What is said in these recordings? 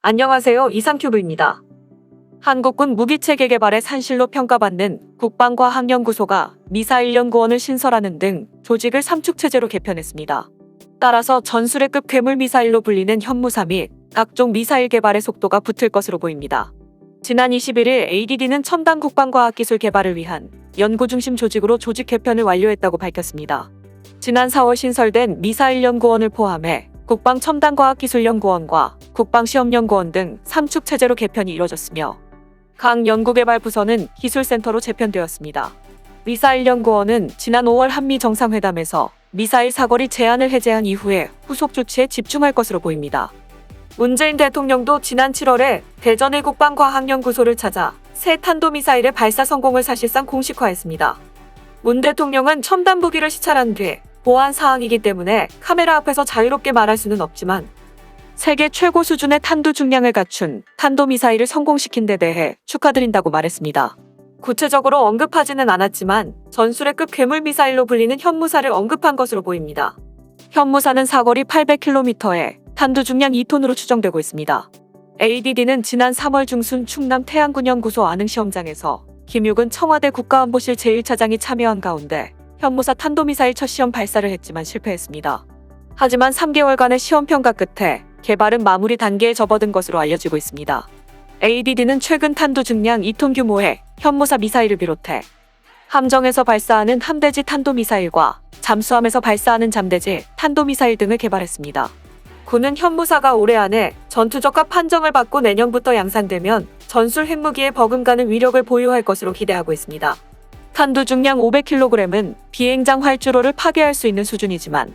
안녕하세요. 이상큐브입니다. 한국군 무기체계 개발의 산실로 평가받는 국방과학연구소가 미사일 연구원을 신설하는 등 조직을 삼축체제로 개편했습니다. 따라서 전술회급 괴물 미사일로 불리는 현무사 및 각종 미사일 개발의 속도가 붙을 것으로 보입니다. 지난 21일 ADD는 첨단 국방과학기술 개발을 위한 연구 중심 조직으로 조직 개편을 완료했다고 밝혔습니다. 지난 4월 신설된 미사일 연구원을 포함해 국방첨단과학기술연구원과 국방시험연구원 등 3축 체제로 개편이 이뤄졌으며 각 연구개발부서는 기술센터로 재편되었습니다. 미사일 연구원은 지난 5월 한미 정상회담에서 미사일 사거리 제한을 해제한 이후에 후속 조치에 집중할 것으로 보입니다. 문재인 대통령도 지난 7월에 대전의 국방과학연구소를 찾아 새 탄도미사일의 발사 성공을 사실상 공식화했습니다. 문 대통령은 첨단 무기를 시찰한 뒤 보안 사항이기 때문에 카메라 앞에서 자유롭게 말할 수는 없지만 세계 최고 수준의 탄두 중량을 갖춘 탄도 미사일을 성공시킨 데 대해 축하드린다고 말했습니다. 구체적으로 언급하지는 않았지만 전술의 급 괴물 미사일로 불리는 현무사를 언급한 것으로 보입니다. 현무사는 사거리 800km에 탄두 중량 2톤으로 추정되고 있습니다. ADD는 지난 3월 중순 충남 태안군연구소 아능시험장에서 김육은 청와대 국가안보실 제1차장이 참여한 가운데 현무사 탄도미사일 첫 시험 발사를 했지만 실패했습니다. 하지만 3개월간의 시험 평가 끝에 개발은 마무리 단계에 접어든 것으로 알려지고 있습니다. ADD는 최근 탄두 중량 2톤 규모의 현무사 미사일을 비롯해 함정에서 발사하는 함대지 탄도미사일과 잠수함에서 발사하는 잠대지 탄도미사일 등을 개발했습니다. 군은 현무사가 올해 안에 전투적합 판정을 받고 내년부터 양산되면 전술 핵무기에 버금가는 위력을 보유할 것으로 기대하고 있습니다. 탄두 중량 500kg은 비행장 활주로를 파괴할 수 있는 수준이지만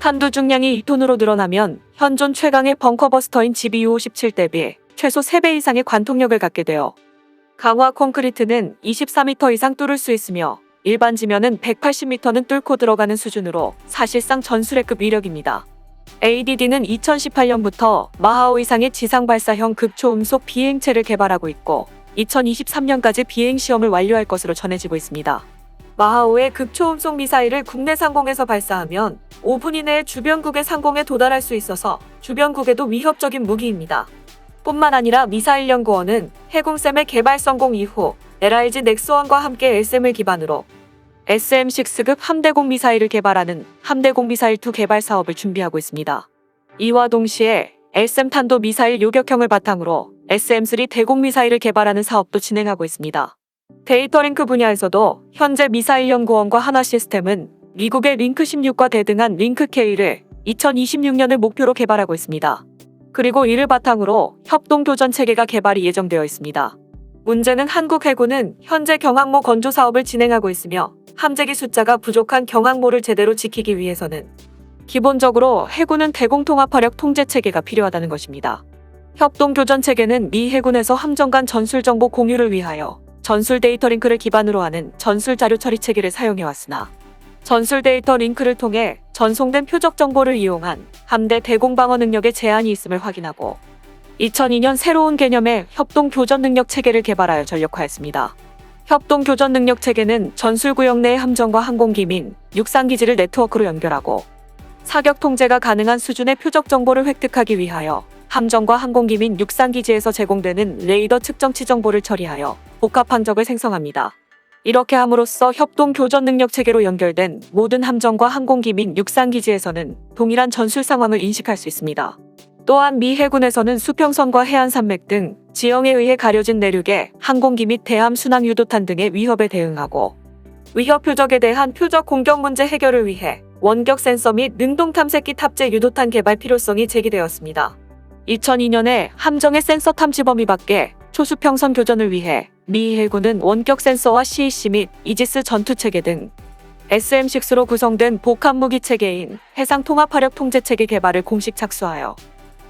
탄두 중량이 2톤으로 늘어나면 현존 최강의 벙커버스터인 GBU-57 대비 최소 3배 이상의 관통력을 갖게 되어 강화 콘크리트는 24m 이상 뚫을 수 있으며 일반 지면은 180m는 뚫고 들어가는 수준으로 사실상 전술의급 위력입니다. ADD는 2018년부터 마하오 이상의 지상 발사형 극초음속 비행체를 개발하고 있고 2023년까지 비행 시험을 완료할 것으로 전해지고 있습니다. 마하오의 극초음속 미사일을 국내 상공에서 발사하면 5분 이내에 주변국의 상공에 도달할 수 있어서 주변국에도 위협적인 무기입니다. 뿐만 아니라 미사일 연구원은 해공셈의 개발 성공 이후 LRG 넥스원과 함께 SM을 기반으로 SM6급 함대공 미사일을 개발하는 함대공 미사일 2 개발 사업을 준비하고 있습니다. 이와 동시에 SM 탄도 미사일 요격형을 바탕으로 SM3 대공 미사일을 개발하는 사업도 진행하고 있습니다. 데이터 링크 분야에서도 현재 미사일 연구원과 하나 시스템은 미국의 링크 16과 대등한 링크 K를 2026년을 목표로 개발하고 있습니다. 그리고 이를 바탕으로 협동 교전 체계가 개발이 예정되어 있습니다. 문제는 한국 해군은 현재 경항모 건조 사업을 진행하고 있으며 함재기 숫자가 부족한 경항모를 제대로 지키기 위해서는 기본적으로 해군은 대공통합화력 통제 체계가 필요하다는 것입니다. 협동 교전 체계는 미 해군에서 함정 간 전술 정보 공유를 위하여 전술 데이터 링크를 기반으로 하는 전술 자료 처리 체계를 사용해 왔으나 전술 데이터 링크를 통해 전송된 표적 정보를 이용한 함대 대공 방어 능력에 제한이 있음을 확인하고 2002년 새로운 개념의 협동 교전 능력 체계를 개발하여 전력화했습니다. 협동 교전 능력 체계는 전술 구역 내의 함정과 항공기 민 육상 기지를 네트워크로 연결하고 사격 통제가 가능한 수준의 표적 정보를 획득하기 위하여 함정과 항공기 민 육상 기지에서 제공되는 레이더 측정치 정보를 처리하여 복합 항적을 생성합니다. 이렇게 함으로써 협동 교전 능력 체계로 연결된 모든 함정과 항공기 민 육상 기지에서는 동일한 전술 상황을 인식할 수 있습니다. 또한 미 해군에서는 수평선과 해안 산맥 등 지형에 의해 가려진 내륙의 항공기 및 대함 순항 유도탄 등의 위협에 대응하고 위협 표적에 대한 표적 공격 문제 해결을 위해 원격 센서 및 능동 탐색기 탑재 유도탄 개발 필요성이 제기되었습니다. 2002년에 함정의 센서 탐지 범위 밖에 초수평선 교전을 위해 미 해군은 원격 센서와 CEC 및 이지스 전투 체계 등 SM6로 구성된 복합 무기 체계인 해상 통합 화력 통제 체계 개발을 공식 착수하여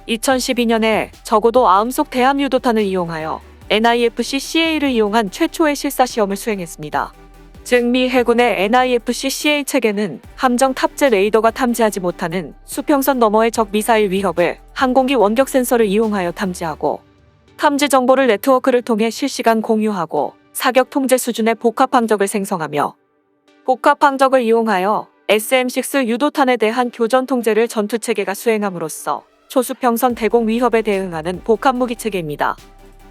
2012년에 적어도 아음속 대함 유도탄을 이용하여 NIFC CA를 이용한 최초의 실사 시험을 수행했습니다. 즉미 해군의 NIFC CA 체계는 함정 탑재 레이더가 탐지하지 못하는 수평선 너머의 적 미사일 위협을 항공기 원격 센서를 이용하여 탐지하고 탐지 정보를 네트워크를 통해 실시간 공유하고 사격 통제 수준의 복합 항적을 생성하며 복합 항적을 이용하여 SM6 유도탄에 대한 교전 통제를 전투 체계가 수행함으로써 초수평선 대공 위협에 대응하는 복합 무기 체계입니다.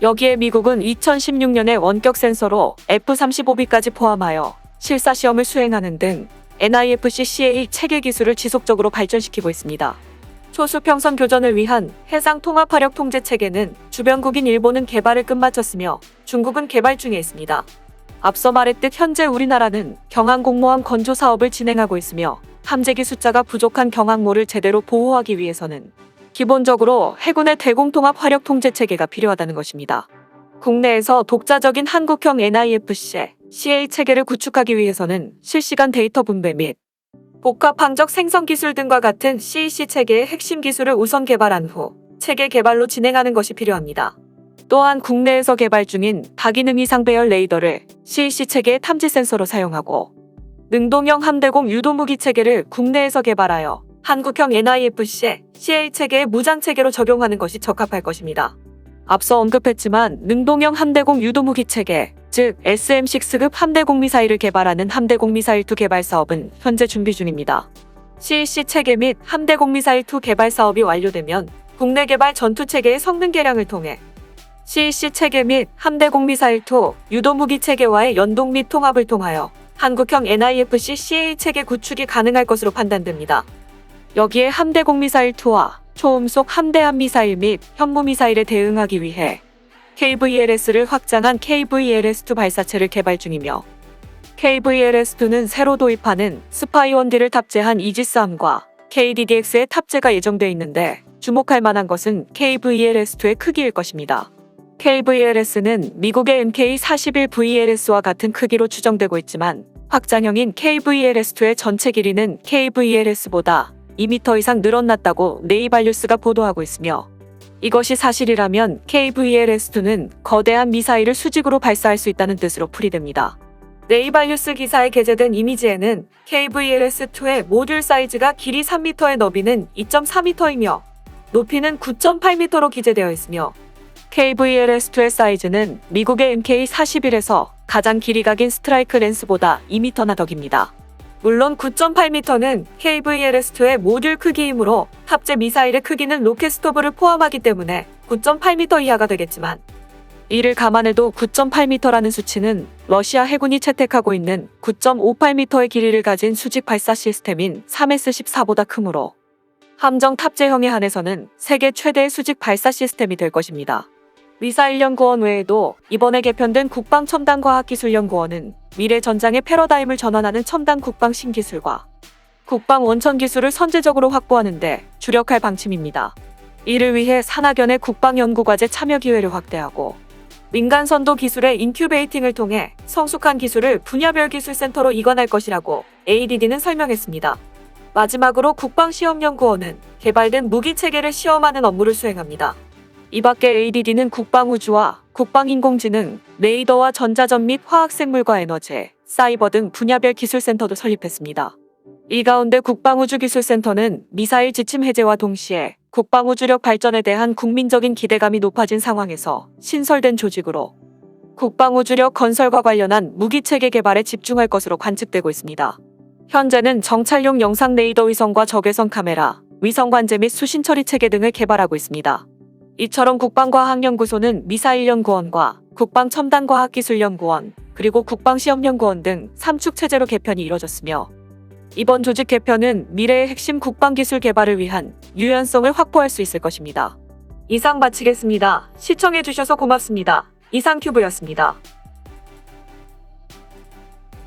여기에 미국은 2016년에 원격 센서로 F-35B까지 포함하여 실사 시험을 수행하는 등 NIFC-CA 체계 기술을 지속적으로 발전시키고 있습니다. 초수평선 교전을 위한 해상 통합화력 통제 체계는 주변국인 일본은 개발을 끝마쳤으며 중국은 개발 중에 있습니다. 앞서 말했듯 현재 우리나라는 경항공모함 건조 사업을 진행하고 있으며 함재기 숫자가 부족한 경항모를 제대로 보호하기 위해서는 기본적으로 해군의 대공통합 화력 통제 체계가 필요하다는 것입니다. 국내에서 독자적인 한국형 NIFC, CA 체계를 구축하기 위해서는 실시간 데이터 분배 및 복합 항적 생성 기술 등과 같은 CEC 체계의 핵심 기술을 우선 개발한 후 체계 개발로 진행하는 것이 필요합니다. 또한 국내에서 개발 중인 다기능 이상 배열 레이더를 CEC 체계의 탐지 센서로 사용하고 능동형 함대공 유도 무기 체계를 국내에서 개발하여 한국형 NIFC, CA 체계의 무장 체계로 적용하는 것이 적합할 것입니다. 앞서 언급했지만 능동형 함대공 유도무기 체계, 즉 SM6급 함대공 미사일을 개발하는 함대공 미사일 2 개발 사업은 현재 준비 중입니다. CEC 체계 및 함대공 미사일 2 개발 사업이 완료되면 국내 개발 전투 체계의 성능 개량을 통해 CEC 체계 및 함대공 미사일 2 유도무기 체계와의 연동 및 통합을 통하여 한국형 NIFC CA 체계 구축이 가능할 것으로 판단됩니다. 여기에 함대공 미사일 2와 초음속 함대함 미사일 및 현무 미사일에 대응하기 위해 KVLS를 확장한 KVLS2 발사체를 개발 중이며 KVLS2는 새로 도입하는 스파이원디를 탑재한 이지스함과 KDDX의 탑재가 예정돼 있는데 주목할 만한 것은 KVLS2의 크기일 것입니다. KVLS는 미국의 MK41VLS와 같은 크기로 추정되고 있지만 확장형인 KVLS2의 전체 길이는 KVLS보다 2m 이상 늘어났다고 네이발뉴스가 보도하고 있으며 이것이 사실이라면 KVLS2는 거대한 미사일을 수직으로 발사할 수 있다는 뜻으로 풀이됩니다. 네이발뉴스 기사에 게재된 이미지에는 KVLS2의 모듈 사이즈가 길이 3m의 너비는 2.4m이며 높이는 9.8m로 기재되어 있으며 KVLS2의 사이즈는 미국의 MK41에서 가장 길이가 긴 스트라이크 렌스보다 2m나 더 깁니다. 물론 9.8m는 KVLS2의 모듈 크기이므로 탑재 미사일의 크기는 로켓 스토브를 포함하기 때문에 9.8m 이하가 되겠지만 이를 감안해도 9.8m라는 수치는 러시아 해군이 채택하고 있는 9.58m의 길이를 가진 수직 발사 시스템인 3S14보다 크므로 함정 탑재형에 한해서는 세계 최대의 수직 발사 시스템이 될 것입니다. 미사일연구원 외에도 이번에 개편된 국방첨단과학기술연구원은 미래 전장의 패러다임을 전환하는 첨단 국방 신기술과 국방 원천 기술을 선제적으로 확보하는 데 주력할 방침입니다. 이를 위해 산학연의 국방연구과제 참여 기회를 확대하고 민간 선도 기술의 인큐베이팅을 통해 성숙한 기술을 분야별 기술센터로 이관할 것이라고 ADD는 설명했습니다. 마지막으로 국방시험연구원은 개발된 무기 체계를 시험하는 업무를 수행합니다. 이 밖에 ADD는 국방우주와 국방인공지능, 레이더와 전자전 및 화학생물과 에너지, 사이버 등 분야별 기술센터도 설립했습니다. 이 가운데 국방우주기술센터는 미사일 지침 해제와 동시에 국방우주력 발전에 대한 국민적인 기대감이 높아진 상황에서 신설된 조직으로 국방우주력 건설과 관련한 무기체계 개발에 집중할 것으로 관측되고 있습니다. 현재는 정찰용 영상 레이더 위성과 적외선 카메라, 위성 관제 및 수신 처리 체계 등을 개발하고 있습니다. 이처럼 국방과학연구소는 미사일연구원과 국방첨단과학기술연구원, 그리고 국방시험연구원 등 3축 체제로 개편이 이뤄졌으며 이번 조직 개편은 미래의 핵심 국방기술 개발을 위한 유연성을 확보할 수 있을 것입니다. 이상 마치겠습니다. 시청해주셔서 고맙습니다. 이상 큐브였습니다.